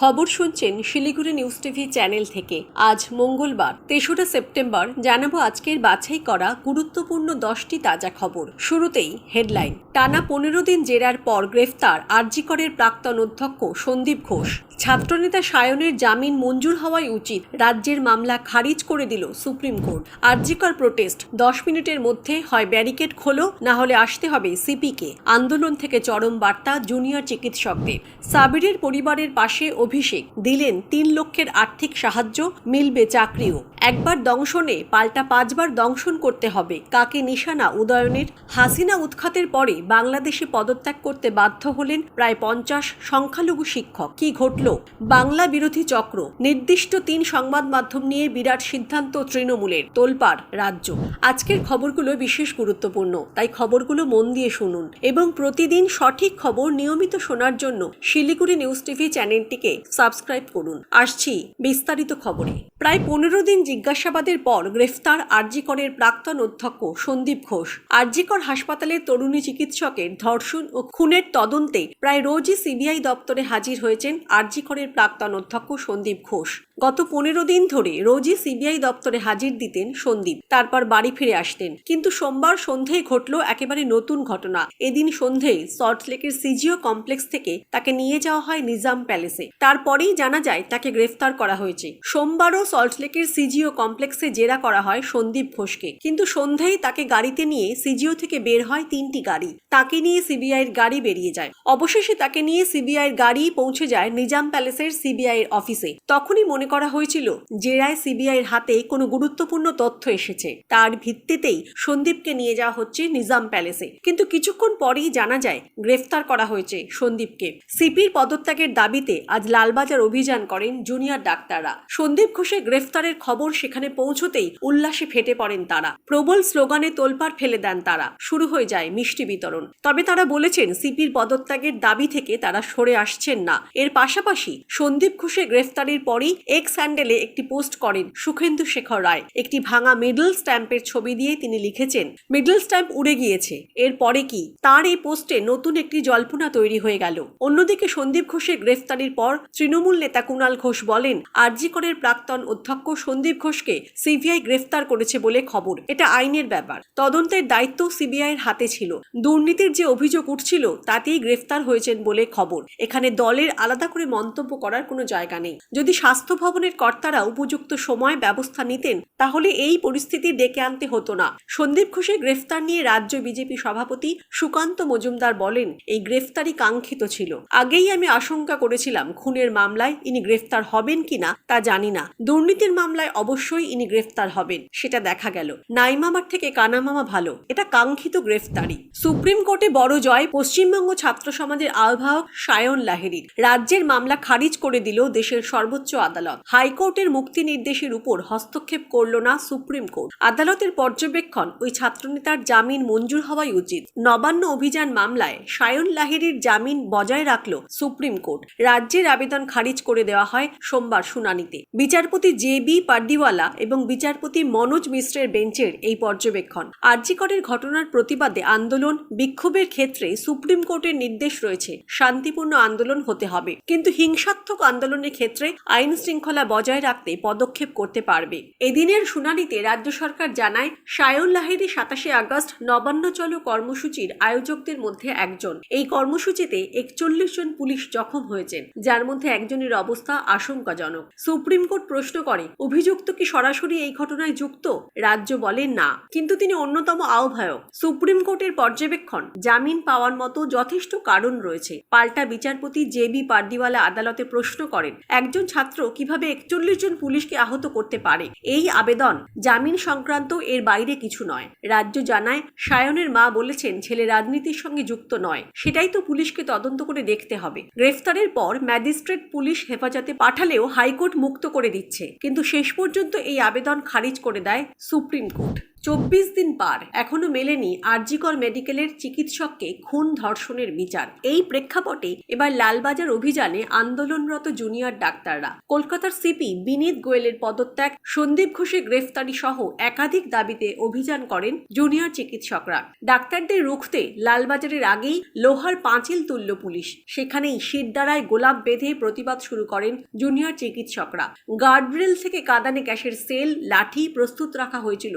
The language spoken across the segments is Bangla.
খবর শুনছেন শিলিগুড়ি নিউজ টিভি চ্যানেল থেকে। আজ মঙ্গলবার, তেসরা সেপ্টেম্বর, জানাব আজকের বাছাই করা গুরুত্বপূর্ণ দশটি তাজা খবর। শুরুতেই হেডলাইন, টানা পনেরো দিন জেরার পর গ্রেফতার আরজিকরের প্রাক্তন অধ্যক্ষ সন্দীপ ঘোষ। ছাত্রনেতা সায়নের জামিন মঞ্জুর হওয়াই উচিত। রাজ্যের মামলা খারিজ করে দিল সুপ্রিম কোর্ট। আরজিকর প্রোটেস্ট। দশ মিনিটের মধ্যে হয় ব্যারিকেড খোলো, না হলে আসতে হবে সিপিকে। আন্দোলন থেকে চরম বার্তা জুনিয়র চিকিৎসকদের। সাবিরের পরিবারের পাশে অভিষেক। দিলেন তিন লক্ষের আর্থিক সাহায্য, মিলবে চাকরিও। একবার দংশনে, পাল্টা পাঁচবার দংশন করতে হবে। কাকে নিশানা উদয়নের? হাসিনা উৎখাতের পরে বাংলাদেশে পদত্যাগ করতে বাধ্য হলেন প্রায় পঞ্চাশ সংখ্যালঘু শিক্ষক। কি ঘটল? বাংলা বিরোধী চক্র, নির্দিষ্ট তিন সংবাদ মাধ্যম নিয়ে বিরাট সিদ্ধান্ত তৃণমূলের, তোলপাড় রাজ্য। আজকের খবরগুলো বিশেষ গুরুত্বপূর্ণ, তাই খবরগুলো মন দিয়ে শুনুন এবং প্রতিদিন সঠিক খবর নিয়মিত শোনার জন্য শিলিগুড়ি নিউজ টিভি চ্যানেলটিকে সাবস্ক্রাইব করুন। আসছি বিস্তারিত খবরে। প্রায় পনেরো দিন জিজ্ঞাসাবাদের পর গ্রেফতার আরজিকরের প্রাক্তন অধ্যক্ষ সন্দীপ ঘোষ। আরজিকর হাসপাতালের তরুণী চিকিৎসকের ধর্ষণ ও খুনের তদন্তে প্রায় রোজই সিবিআই দপ্তরে হাজির হয়েছেন আরজিকরের প্রাক্তন অধ্যক্ষ সন্দীপ ঘোষ। গত পনেরো দিন ধরে রোজই সিবিআই দপ্তরে হাজির দিতেন সন্দীপ। তারপর বাড়ি ফিরে আসতেন। কিন্তু সোমবার সন্ধেয় ঘটল একেবারে নতুন ঘটনা। এদিন সন্ধেয় সল্টলেকের সিজিও কমপ্লেক্স থেকে তাকে নিয়ে যাওয়া হয় নিজাম প্যালেসে। তারপরেই জানা যায় তাকে গ্রেফতার করা হয়েছে। সোমবারও সল্টলেকের সিজিও কমপ্লেক্সে জেরা করা হয় সন্দীপ ঘোষকে। কিন্তু সন্ধেয় তাকে গাড়িতে নিয়ে সিজিও থেকে বের হয় তিনটি গাড়ি। তাকে নিয়ে সিবিআইয়ের গাড়ি বেরিয়ে যায়। অবশেষে তাকে নিয়ে সিবিআইয়ের গাড়ি পৌঁছে যায় নিজাম প্যালেসের সিবিআইয়ের অফিসে। তখনই মনে করা হয়েছিল। জেরায় সিবিআইয়ের হাতে কোনো গুরুত্বপূর্ণ তথ্য এসেছে। তার ভিত্তিতেই সন্দীপকে নিয়ে যাওয়া হচ্ছে নিজাম প্যালেসে। কিন্তু কিছুক্ষণ পরেই জানা যায়, গ্রেফতার করা হয়েছে সন্দীপকে। সিপির পদত্যাগের দাবিতে আজ লালবাজার অভিযান করেন জুনিয়র ডাক্তাররা। সন্দীপ ঘোষের গ্রেফতারের খবর সেখানে পৌঁছতেই উল্লাসে ফেটে পড়েন তারা। প্রবল স্লোগানে তোলপাড় ফেলে দেন তারা। শুরু হয়ে যায় মিষ্টি বিতরণ। তবে তারা বলেছেন, সিপির পদত্যাগের দাবি থেকে তারা সরে আসছেন না। এর পাশাপাশি সন্দীপ ঘোষের গ্রেফতারের পরই এক্স হ্যান্ডেলে একটি পোস্ট করেন সুখেন্দু শেখর রায়। একটি ভাঙা মিডল স্ট্যাম্পের ছবি দিয়ে তিনি লিখেছেন, মিডল স্ট্যাম্প উড়ে গিয়েছে। এর পরে কি? তার এই পোস্টে নতুন একটি জল্পনা তৈরি হয়ে গেল। অন্যদিকে সন্দীপ ঘোষের গ্রেফতারির পর তৃণমূল নেতা কুণাল ঘোষ বলেন আরজিকরের প্রাক্তন অধ্যক্ষ সন্দীপ ঘোষকে সিবিআই গ্রেফতার করেছে বলে খবর। এটা আইনের ব্যাপার। তদন্তের দায়িত্ব সিবিআইয়ের হাতে ছিল। দুর্নীতির যে অভিযোগ উঠছিল, তাতেই গ্রেফতার হয়েছেন বলে খবর। এখানে দলের আলাদা করে মন্তব্য করার কোনো জায়গা নেই। যদি স্বাস্থ্য ভবনের কর্তারা উপযুক্ত সময় ব্যবস্থা নিতেন, তাহলে এই পরিস্থিতি ডেকে আনতে হতো না। সন্দীপ ঘোষের গ্রেফতার নিয়ে রাজ্য বিজেপি সভাপতি সুকান্ত মজুমদার বলেন, এই গ্রেফতারি কাঙ্ক্ষিত ছিল। আগেই আমি আশঙ্কা করেছিলাম, খুনের মামলায় ইনি গ্রেফতার হবেন কিনা তা জানি না। দুর্নীতির মামলায় অবশ্যই ইনি গ্রেফতার হবেন, সেটা দেখা গেল। নাইমামার থেকে কানামামা ভালো, এটা কাঙ্ক্ষিত গ্রেফতারি সুপ্রিম কোর্টে বড় জয় পশ্চিমবঙ্গ ছাত্র সমাজের আহ্বায়ক সায়ন লাহেরির রাজ্যের মামলা খারিজ করে দিল দেশের সর্বোচ্চ আদালত। হাইকোর্টের মুক্তি নির্দেশের উপর হস্তক্ষেপ করল না সুপ্রিম কোর্ট। আদালতের পর্যবেক্ষণ ওই ছাত্রনেতার জামিন মঞ্জুর হওয়াই উচিত। নবান্ন অভিযান মামলায় সায়ন লাহিড়ির জামিন বজায় রাখল সুপ্রিম কোর্ট। রাজ্যের আবেদন খারিজ করে দেওয়া হয় সোমবার শুনানিতে। বিচারপতি জে বি পাড্ডিওয়ালা এবং বিচারপতি মনোজ মিশ্রের বেঞ্চের এই পর্যবেক্ষণ। আর্জিকরের ঘটনার প্রতিবাদে আন্দোলন, বিক্ষোভের ক্ষেত্রে সুপ্রিম কোর্টের নির্দেশ রয়েছে, শান্তিপূর্ণ আন্দোলন হতে হবে। কিন্তু হিংসাত্মক আন্দোলনের ক্ষেত্রে আইন শৃঙ্খলা বজায় রাখতে পদক্ষেপ করতে পারবে। এদিনের শুনানিতে রাজ্য সরকার জানায় সায়ন লাহিরি সাতাশে আগস্ট নবান্ন চলো কর্মসূচির আয়োজকদের মধ্যে একজন। এই কর্মসূচিতে একচল্লিশ জন পুলিশ জখম হয়েছেন যার মধ্যে একজনের অবস্থা আশঙ্কাজনক। সুপ্রিম কোর্ট প্রশ্ন করে, অভিযুক্ত কি সরাসরি এই ঘটনায় যুক্ত? রাজ্য বলে না, কিন্তু তিনি অন্যতম আহ্বায়ক। সুপ্রিম কোর্টের পর্যবেক্ষণ, জামিন পাওয়ার মতো যথেষ্ট কারণ রয়েছে। পাল্টা বিচারপতি জে বি পার্দিওয়ালা আদালতে প্রশ্ন করেন, একজন ছাত্র কীভাবে একচল্লিশ জন পুলিশকে আহত করতে পারে? এই আবেদন জামিন সংক্রান্ত এর বাইরে কিছু নয়। রাজ্য জানায়, সায়নের মা বলেছেন, ছেলে রাজনীতির সঙ্গে যুক্ত নয়। সেটাই তো পুলিশকে তদন্ত করে দেখতে হবে। গ্রেফতারের পর ম্যাজিস্ট্রেট পুলিশ হেফাজতে পাঠালেও হাইকোর্ট মুক্ত করে দিচ্ছে। কিন্তু শেষ পর্যন্ত এই আবেদন খারিজ করে দেয় সুপ্রিম কোর্ট। চব্বিশ দিন পার। এখনও মেলেনি আরজিকর মেডিকেলের চিকিৎসককে খুন ধর্ষণের বিচার। এই প্রেক্ষাপটে এবার লালবাজার অভিযানে আন্দোলনরত জুনিয়র ডাক্তাররা। কলকাতার সিপি বিনীত গোয়েলের পদত্যাগ, সন্দীপ ঘোষের গ্রেফতারি সহ একাধিক দাবিতে অভিযান করেন জুনিয়র চিকিৎসকরা। ডাক্তারদের রুখতে লালবাজারের আগেই লোহার পাঁচিল তুলল পুলিশ। সেখানেই শিরদাঁড়ায় গোলাপ বেঁধে প্রতিবাদ শুরু করেন জুনিয়র চিকিৎসকরা। গার্ডরেল থেকে কাদানে গ্যাসের সেল, লাঠি প্রস্তুত রাখা হয়েছিল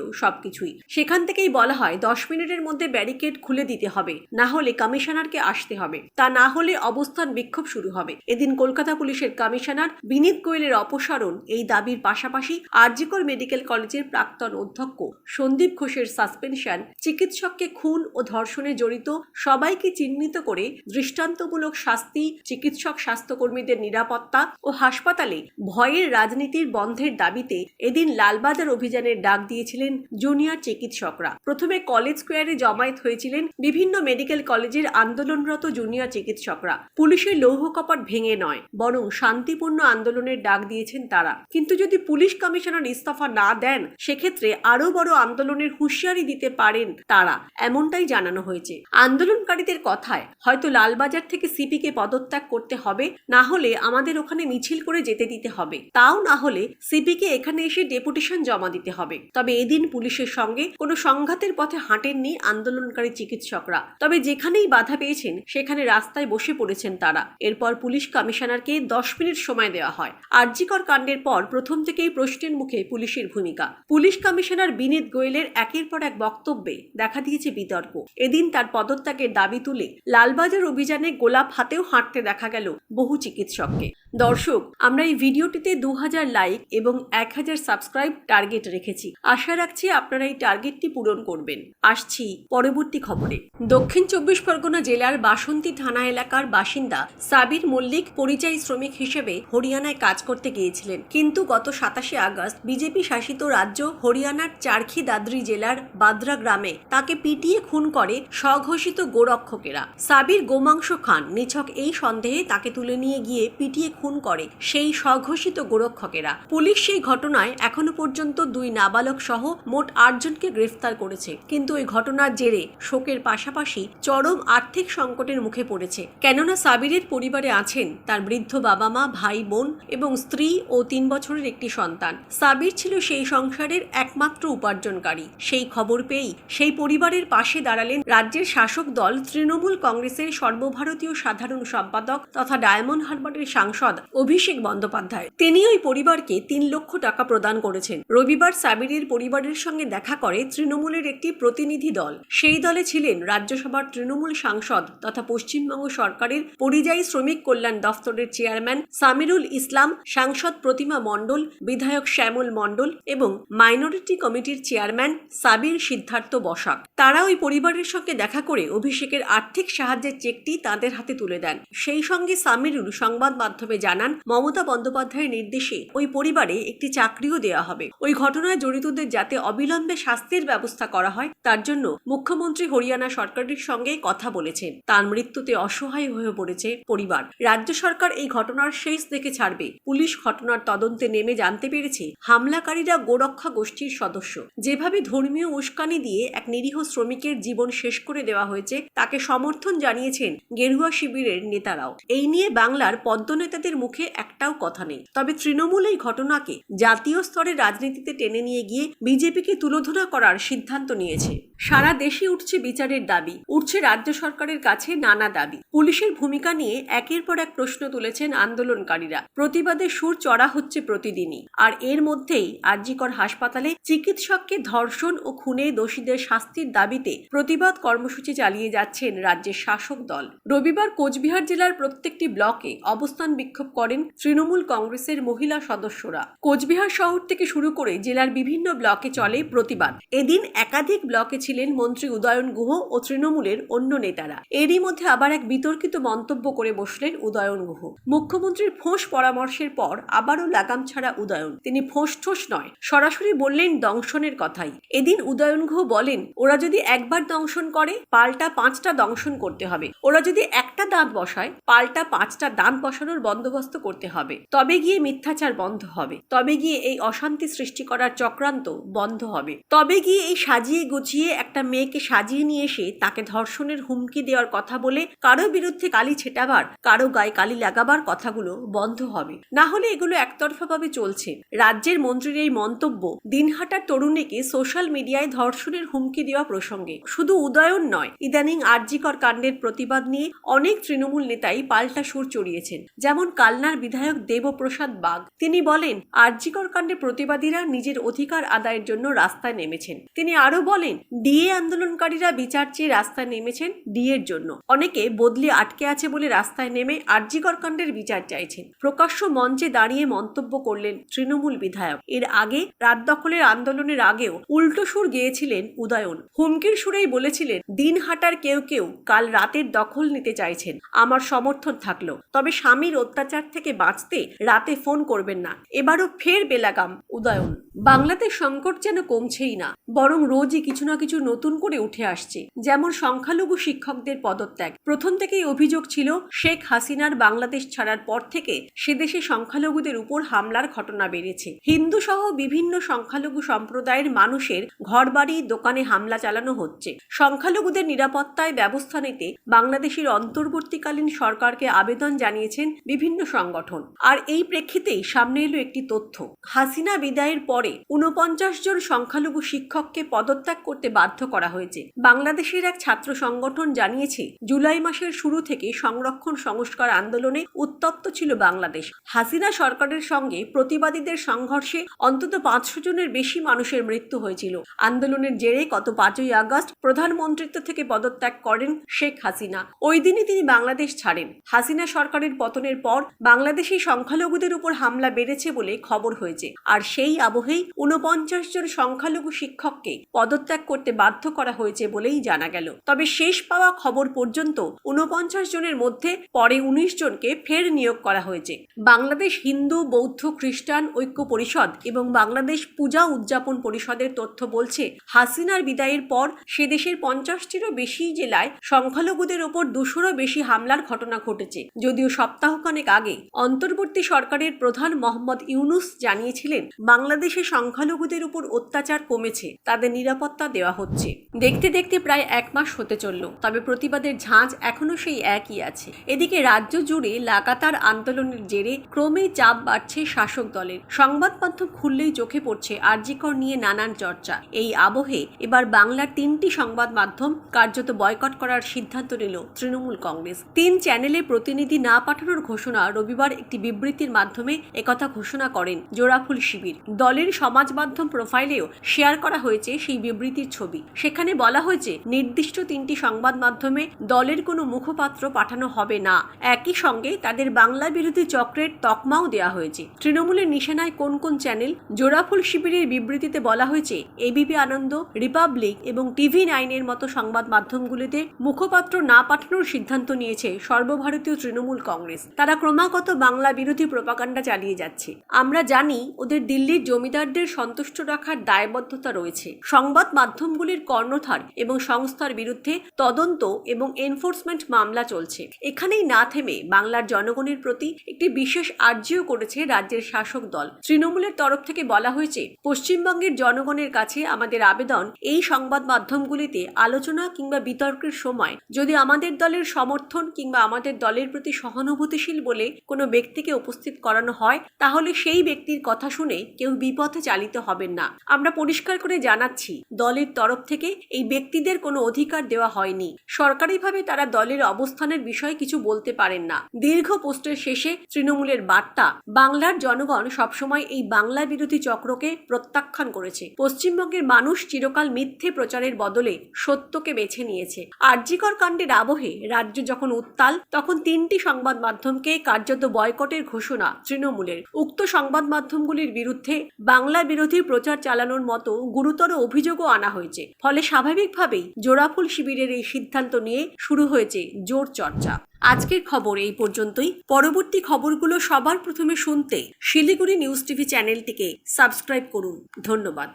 সবকিছুই সেখান থেকেই বলা হয়, দশ মিনিটের মধ্যে ব্যারিকেড খুলে দিতে হবে, না হলে কমিশনারকে আসতে হবে। তা না হলে অবস্থান বিক্ষোভ শুরু হবে। এদিন কলকাতা পুলিশের কমিশনার বিনীত গোয়েলের অপসারণ, এই দাবির পাশাপাশি আরজিকর মেডিকেল কলেজের প্রাক্তন অধ্যক্ষ সন্দীপ ঘোষের সাসপেনশন, চিকিৎসককে খুন ও ধর্ষণে জড়িত সবাইকে চিহ্নিত করে দৃষ্টান্তমূলক শাস্তি, চিকিৎসক স্বাস্থ্যকর্মীদের নিরাপত্তা ও হাসপাতালে ভয়ের রাজনীতির বন্ধের দাবিতে এদিন লালবাজার অভিযানের ডাক দিয়েছিলেন জুনিয়র চিকিৎসকরা। প্রথমে কলেজ স্কোয়ারে জমায়েত হয়েছিলেন বিভিন্ন মেডিকেল কলেজের আন্দোলনরত জুনিয়র চিকিৎসকরা। পুলিশের লৌহ কপাট ভেঙে নয়, বরং শান্তিপূর্ণ আন্দোলনের ডাক দিয়েছেন তারা। কিন্তু যদি পুলিশ কমিশনার ইস্তফা না দেন, সেক্ষেত্রে আরও বড় আন্দোলনের হুঁশিয়ারি দিতে পারেন তারা, এমনটাই জানানো হয়েছে। আন্দোলনকারীদের কথায়, হয়তো লালবাজার থেকে সিপিকে পদত্যাগ করতে হবে, না হলে আমাদের ওখানে মিছিল করে যেতে দিতে হবে। তাও না হলে সিপিকে এখানে এসে ডেপুটেশন জমা দিতে হবে। তবে এদিন পুলিশের সঙ্গে কোনো সংঘাতের পথে হাঁটেননি আন্দোলনকারী চিকিৎসকরা। তবে যেখানেই বাধা পেয়েছেন, সেখানে রাস্তায় বসে পড়েছেন তারা। এরপর পুলিশ কমিশনারকে দশ মিনিট সময় দেওয়া হয়। আরজিকর কাণ্ডের পর প্রথম থেকেই প্রশ্নের মুখে পুলিশের ভূমিকা। পুলিশ কমিশনার বিনীত গোয়েলের একের পর এক বক্তব্যে দেখা দিয়েছে বিতর্ক। এদিন তার পদত্যাগের দাবি তুলে লালবাজার অভিযানে গোলাপ হাতেও হাঁটতে দেখা গেল বহু চিকিৎসককে। দর্শক, আমরা এই ভিডিওটিতে দু হাজার লাইক এবং এক হাজার সাবস্ক্রাইব টার্গেট রেখেছি। আশা রাখছি আপনারা এই টার্গেটটি পূরণ করবেন। আসছি পরবর্তী খবরে। দক্ষিণ চব্বিশ পরগনা জেলার বাসন্তী থানা এলাকার বাসিন্দা সাবির মল্লিক পরিযায়ী শ্রমিক হিসেবে হরিয়ানায় কাজ করতে গিয়েছিলেন। কিন্তু গত সাতাশে আগস্ট বিজেপি শাসিত রাজ্য হরিয়ানার চারখি দাদ্রি জেলার বাদ্রা গ্রামে তাকে পিটিয়ে খুন করে স্বঘোষিত গোরক্ষকেরা। সাবির গোমাংস খান নিছক এই সন্দেহে তাকে তুলে নিয়ে গিয়ে পিটিয়ে খুন করে সেই স্বঘোষিত গোরক্ষকেরা। পুলিশ সেই ঘটনায় এখনও পর্যন্ত দুই নাবালক সহ মোট আটজনকে গ্রেফতার করেছে। কিন্তু ওই ঘটনার জেরে শোকের পাশাপাশি চরম আর্থিক সংকটের মুখে পড়েছে। কেননা সাবিরের পরিবারে আছেন তার বৃদ্ধ বাবা মা ভাই, বোন এবং স্ত্রী ও তিন বছরের একটি সন্তান। সাবির ছিল সেই সংসারের একমাত্র উপার্জনকারী। সেই খবর পেয়েই সেই পরিবারের পাশে দাঁড়ালেন রাজ্যের শাসক দল তৃণমূল কংগ্রেসের সর্বভারতীয় সাধারণ সম্পাদক তথা ডায়মন্ড হারবারের সাংসদ অভিষেক বন্দ্যোপাধ্যায়। তিনি ওই পরিবারকে তিন লক্ষ টাকা প্রদান করেছেন। রবিবার সাবিরের পরিবারের সঙ্গে দেখা করে তৃণমূলের একটি প্রতিনিধি দল। সেই দলে ছিলেন রাজ্যসভার তৃণমূল সাংসদ তথা পশ্চিমবঙ্গ সরকারের পরিযায়ী শ্রমিক কল্যাণ দফতরের চেয়ারম্যান সামিরুল ইসলাম, সাংসদ প্রতিমা মণ্ডল, বিধায়ক শ্যামল মণ্ডল এবং মাইনরিটি কমিটির চেয়ারম্যান সাবির সিদ্ধার্থ বসাক। তারা ওই পরিবারের সঙ্গে দেখা করে অভিষেকের আর্থিক সাহায্যের চেকটি তাদের হাতে তুলে দেন। সেই সঙ্গে সামিরুল সংবাদ মাধ্যমে জানান, মমতা বন্দ্যোপাধ্যায়ের নির্দেশে ওই পরিবারে একটি চাকরিও দেওয়া হবে। ওই ঘটনায় জড়িতদের যাতে অবিলম্বে শাস্তির ব্যবস্থা করা হয়, তার জন্য মুখ্যমন্ত্রী হরিয়ানা সরকারের সঙ্গে কথা বলেছেন। তার মৃত্যুতে অসহায় হয়ে পড়েছে পরিবার। রাজ্য সরকার এই ঘটনার শেষ দেখে ছাড়বে। পুলিশ ঘটনার তদন্তে নেমে জানতে পেরেছে হামলাকারীরা গোরক্ষা গোষ্ঠীর সদস্য। যেভাবে ধর্মীয় উস্কানি দিয়ে এক নিরীহ শ্রমিকের জীবন শেষ করে দেওয়া হয়েছে, তাকে সমর্থন জানিয়েছেন গেরুয়া শিবিরের নেতারাও। এই নিয়ে বাংলার পদ্ম নেতাদের মুখে একটাও কথা নেই। তবে তৃণমূল এই ঘটনাকে জাতীয় স্তরে রাজনীতিতে টেনে নিয়ে গিয়ে বিজেপিকে তুলোধনা করার সিদ্ধান্ত নিয়েছে। সারা দেশে উঠছে বিচারের দাবি। উঠছে রাজ্য সরকারের কাছে নানা দাবি। পুলিশের ভূমিকা নিয়ে একের পর এক প্রশ্ন তুলেছেন আন্দোলনকারীরা। প্রতিবাদের সুর চড়া হচ্ছে প্রতিদিনই। আর এর মধ্যেই আরজিকর হাসপাতালে চিকিৎসককে ধর্ষণ ও খুনে দোষীদের শাস্তির দাবিতে প্রতিবাদ কর্মসূচি চালিয়ে যাচ্ছেন রাজ্যের শাসক দল। রবিবার কোচবিহার জেলার প্রত্যেকটি ব্লকে অবস্থান বিক্ষোভ করেন তৃণমূল কংগ্রেসের মহিলা সদস্যরা। কোচবিহার শহর থেকে শুরু করে জেলার বিভিন্ন ব্লকে চলে প্রতিবাদ। এদিন একাধিক ব্লকে ছিলেন মন্ত্রী উদয়ন গুহ ও তৃণমূলের অন্য নেতারা। এরই মধ্যে আবার এক বিতর্কিত মন্তব্য করে বসলেন উদয়ন গুহ। মুখ্যমন্ত্রীর ফোঁস পরামর্শের পর আবারও লাগাম ছাড়া উদয়ন। তিনি ফোঁস ঠোস নয়, সরাসরি বললেন দংশনের কথাই। এদিন উদয়ন গুহ বলেন, ওরা যদি একবার দংশন করে, পাল্টা পাঁচটা দংশন করতে হবে। ওরা যদি একটা দাঁত বসায়, পাল্টা পাঁচটা দাঁত বসানোর বন্দোবস্ত করতে হবে। তবে গিয়ে মিথ্যাচার বন্ধ হবে। তবে গিয়ে এই অশান্তি সৃষ্টি করার চক্রান্ত বন্ধ হবে। হবে। তবে গিয়ে এই সাজিয়ে গুছিয়ে একটা মেয়েকে সাজিয়ে নিয়ে এসে তাকে ধর্ষণের হুমকি দেওয়ার কথা বলে কারও বিরুদ্ধে কালি ছেটাবার, কারও গায়ে কালি লাগাবার কথাগুলো বন্ধ হবে। না হলে এগুলো একতরফাভাবে চলছে। রাজ্যের মন্ত্রীর এই মন্তব্য দিনহাটার তরুণীকে সোশ্যাল মিডিয়ায় ধর্ষণের হুমকি দেওয়া প্রসঙ্গে। শুধু উদয়ন নয়, ইদানিং আরজিকর কাণ্ডের প্রতিবাদ নিয়ে অনেক তৃণমূল নেতাই পাল্টা সুর চড়িয়েছেন। যেমন কালনার বিধায়ক দেবপ্রসাদ বাগ। তিনি বলেন, আরজিকর কাণ্ডে প্রতিবাদীরা নিজের অধিকার আদায়ের জন্য রাস্তায় নেমেছেন। তিনি আরও বলেন, ডিএ আন্দোলনকারীরা বিচার চেয়ে রাস্তায় নেমেছেন ডিএর জন্য। অনেকে বদলি আটকে আছে বলে রাস্তায় নেমে আরজিকর কাণ্ডের বিচার চাইছেন। প্রকাশ্য মঞ্চে দাঁড়িয়ে মন্তব্য করলেন তৃণমূল বিধায়ক। এর আগে রাত দখলের আন্দোলনের আগেও উল্টো সুর গিয়েছিলেন উদয়ন। হুমকির সুরেই বলেছিলেন, দিন হাটার কেউ কেউ কাল রাতের দখল নিতে চাইছেন। আমার সমর্থন থাকল। তবে স্বামীর অত্যাচার থেকে বাঁচতে রাতে ফোন করবেন না। এবারও ফের বেলাগাম। উদয়ন। বাংলাদেশ সংকট যেন কমছেই না, বরং রোজই কিছু না কিছু নতুন করে উঠে আসছে, যেমন সংখ্যালঘু শিক্ষকদের পদত্যাগ। প্রথম থেকেই অভিযোগ ছিল, শেখ হাসিনার বাংলাদেশ ছাড়ার পর থেকে সে দেশে সংখ্যালঘুদের উপর হামলার ঘটনা বেড়েছে। হিন্দু সহ বিভিন্ন সংখ্যালঘু সম্প্রদায়ের মানুষের ঘরবাড়ি, দোকানে হামলা চালানো হচ্ছে। সংখ্যালঘুদের নিরাপত্তায় ব্যবস্থা নিতে বাংলাদেশের অন্তর্বর্তীকালীন সরকারকে আবেদন জানিয়েছেন বিভিন্ন সংগঠন। আর এই প্রেক্ষিতেই সামনে এলো একটি তথ্য। হাসিনা বিদায়ের পরে উনপঞ্চাশ জন সংখ্যালঘু শিক্ষককে পদত্যাগ করতে বাধ্য করা হয়েছে। বাংলাদেশের এক ছাত্র সংগঠন জানিয়েছে, জুলাই মাসের শুরু থেকে সংরক্ষণ সংস্কার আন্দোলনে উত্তপ্ত ছিল বাংলাদেশ। হাসিনা সরকারের সঙ্গে প্রতিবাদীদের সংঘর্ষে অন্তত পাঁচশো জনের বেশি মানুষের মৃত্যু হয়েছিল। আন্দোলনের জেরে গত পাঁচই আগস্ট প্রধানমন্ত্রিত্ব থেকে পদত্যাগ করেন শেখ হাসিনা। ওই দিনই তিনি বাংলাদেশ ছাড়েন। হাসিনা সরকারের পতনের পর বাংলাদেশি সংখ্যালঘুদের উপর হামলা বেড়েছে বলে খবর হয়েছে। আর সেই আবহেই উনপঞ্চাশ জন সংখ্যালঘু শিক্ষককে পদত্যাগ করতে বাধ্য করা হয়েছে বলেই জানা গেল। তবে শেষ পাওয়া খবর পর্যন্ত উনপঞ্চাশ জনের মধ্যে পরে উনিশ জনকে ফের নিয়োগ করা হয়েছে। বাংলাদেশ হিন্দু, বৌদ্ধ, খ্রিস্টান ঐক্য পরিষদ এবং বাংলাদেশ পূজা উদযাপন পরিষদের তথ্য বলছে, হাসিনার বিদায়ের পর সে দেশের পঞ্চাশটিরও বেশি জেলায় সংখ্যালঘুদের ওপর দুশোরও বেশি হামলার ঘটনা ঘটেছে। যদিও সপ্তাহখানেক আগে অন্তর্বর্তী সরকারের প্রধান মোহাম্মদ ইউনুস জানিয়েছিলেন বাংলাদেশে সংখ্যালঘুদের উপর অত্যাচার কমেছে, তাদের নিরাপত্তা দেওয়া হচ্ছে। দেখতে দেখতে প্রায় এক মাস হতে চলল, তবে প্রতিবাদের ঝাঁজ এখনও সেই একই আছে। এদিকে রাজ্য জুড়ে লাগাতার আন্দোলনের জেরে ক্রমেই চাপ বাড়ছে শাসক দলের। সংবাদ মাধ্যম খুললেই চোখে পড়ছে আরজিকর নিয়ে নানান চর্চা। এই আবহে এবার বাংলার তিনটি সংবাদ মাধ্যম কার্যত বয়কট করার সিদ্ধান্ত নিল তৃণমূল কংগ্রেস। তিন চ্যানেলে প্রতিনিধি না পাঠানোর ঘোষণা রবিবার একটি বিবৃতির মাধ্যমে একথা ঘোষণা করেন জোড়াফুল শিবির। দলের সমাজ মাধ্যম প্রোফাইলেও শেয়ার করা হয়েছে সেই বিবৃতির ছবি। সেখানে বলা হয়েছে, নির্দিষ্ট তিনটি সংবাদ মাধ্যমে দলের কোনো মুখপাত্র পাঠানো হবে না। একই সঙ্গে তাদের বাংলা বিরোধী চক্রের তকমাও দেওয়া হয়েছে। তৃণমূলের নিশানায় কোন কোন চ্যানেল জোড়াফুল শিবিরের বিবৃতিতে বলা হয়েছে এবিপি আনন্দ, রিপাবলিক এবং টিভি নাইনের মতো সংবাদ মাধ্যমগুলিতে মুখপাত্র না পাঠানোর সিদ্ধান্ত নিয়েছে সর্বভারতীয় তৃণমূল কংগ্রেস। তারা ক্রমাগত বাংলা বিরোধী প্রপাকাণ্ডা চালিয়ে যাচ্ছে। আমরা জানি, ওদের দিল্লির জমিদারদের সন্তুষ্ট রাখার দায়বদ্ধতা রয়েছে। সংবাদ মাধ্যমগুলির কর্ণধার এবং সংস্থার বিরুদ্ধে তদন্ত এবং এনফোর্সমেন্ট মামলা চলছে। এখানেই না থেমে বাংলার জনগণের প্রতি একটি বিশেষ আর্জিও করেছে রাজ্যের শাসক দল। তৃণমূলের তরফ থেকে বলা হয়েছে, পশ্চিমবঙ্গের জনগণের কাছে আমাদের আবেদন এই সংবাদ মাধ্যমগুলিতে আলোচনা কিংবা বিতর্কের সময় যদি আমাদের দলের সমর্থন কিংবা আমাদের দলের প্রতি সহানুভূতিশীল বলে কোনো ব্যক্তিকে উপস্থিত করানো হয়, তাহলে সেই ব্যক্তির কথা শুনে কেউ বিপথে চালিত হবেন না। আমরা পরিষ্কার করে জানাচ্ছি, দলের তরফ থেকে এই ব্যক্তিদের কোনো অধিকার দেওয়া হয়নি। সরকারিভাবে তারা দলের অবস্থানের বিষয়ে কিছু বলতে পারেন না। দীর্ঘ পোস্টের শেষে তৃণমূলের বার্তা, বাংলার জনগণ সবসময় এই বাংলা বিরোধী চক্রকে প্রত্যাখ্যান করেছে। পশ্চিমবঙ্গের মানুষ চিরকাল মিথ্যে প্রচারের বদলে সত্যকে বেছে নিয়েছে। আর্যিকর কাণ্ডের আবহে রাজ্য যখন উত্তাল, তখন তিনটি সংবাদ মাধ্যমকে কার্যত বয়কটের ঘোষণা তৃণমূলের। উক্ত সংবাদ মাধ্যমগুলির বিরুদ্ধে বাংলা বিরোধী প্রচার চালানোর মতো গুরুতর অভিযোগও আনা হয়েছে। ফলে স্বাভাবিকভাবেই জোড়াফুল শিবিরের এই সিদ্ধান্ত নিয়ে শুরু হয়েছে জোর চর্চা। আজকের খবর এই পর্যন্তই। পরবর্তী খবরগুলো সবার প্রথমে শুনতে শিলিগুড়ি নিউজ টিভি চ্যানেলটিকে সাবস্ক্রাইব করুন। ধন্যবাদ।